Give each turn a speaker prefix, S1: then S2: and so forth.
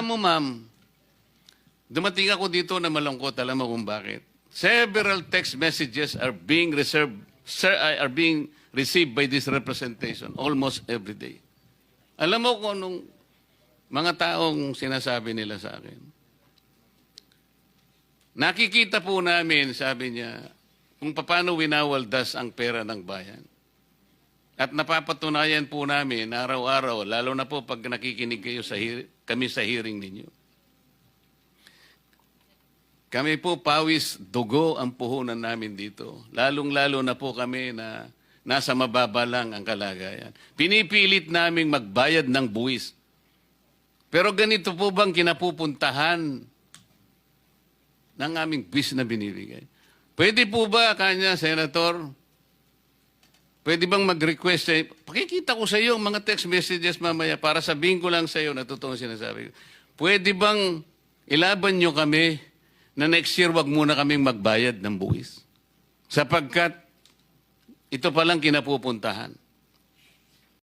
S1: Alam mo, ma'am, dumating ako dito na malungkot. Alam mo kung bakit? Several text messages are being reserved, sir, are being received by this representation almost every day. Alam mo kung anong mga taong sinasabi nila sa akin. Nakikita po namin, sabi niya, kung paano winawaldas ang pera ng bayan. At napapatunayan po namin araw-araw, lalo na po pag nakikinig kayo sa kami sa hearing ninyo. Kami po pawis dugo ang puhunan namin dito. Lalong-lalo na po kami na nasa mababa lang ang kalagayan. Pinipilit naming magbayad ng buwis. Pero ganito po bang kinapupuntahan ng aming buwis na binibigay? Pwede po ba, kanya, Senator, Pwede bang mag-request sa Pakikita ko sa iyo ang mga text messages mamaya para sabihin ko lang sa iyo na totoong sinasabi ko. Pwede bang ilaban nyo kami na next year wag muna kaming magbayad ng buwis? Sapagkat ito palang kinapupuntahan.